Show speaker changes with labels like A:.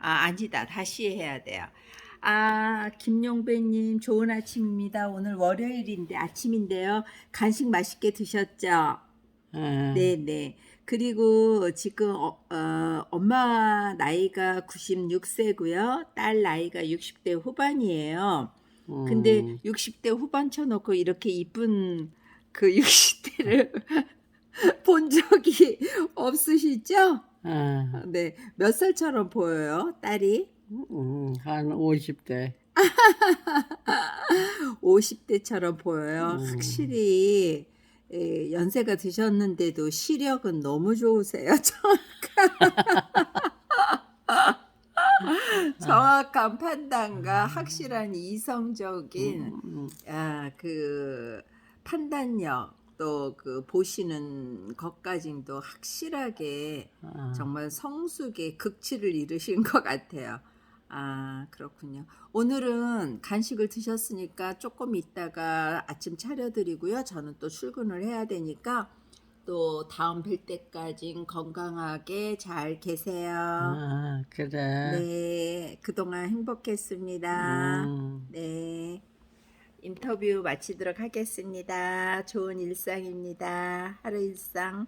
A: 아, 아니다. 다시 해야 돼요. 아, 김용배님, 좋은 아침입니다. 오늘 월요일인데, 아침인데요. 간식 맛있게 드셨죠?
B: 예.
A: 네네. 그리고 지금, 어, 어, 엄마 나이가 96세고요. 딸 나이가 60대 후반이에요. 근데
B: 음.
A: 60대 후반 쳐놓고 이렇게 이쁜 그 60대를 본 적이 없으시죠?
B: 예.
A: 네. 몇 살처럼 보여요, 딸이?
B: 음, 한 50대.
A: 50대처럼 보여요.
B: 음.
A: 확실히 에, 연세가 드셨는데도 시력은 너무 좋으세요. 정확한, 정확한 판단과 확실한 이성적인
B: 음,
A: 아, 그 판단력 또 그 보시는 것까지도 확실하게
B: 아,
A: 정말 성숙의 극치를 이루신 것 같아요. 아, 그렇군요. 오늘은 간식을 드셨으니까 조금 있다가 아침 차려드리고요. 저는 또 출근을 해야 되니까 또 다음 뵐 때까진 건강하게 잘 계세요.
B: 아, 그래.
A: 네, 그동안 행복했습니다.
B: 음.
A: 네. 인터뷰 마치도록 하겠습니다. 좋은 일상입니다. 하루 일상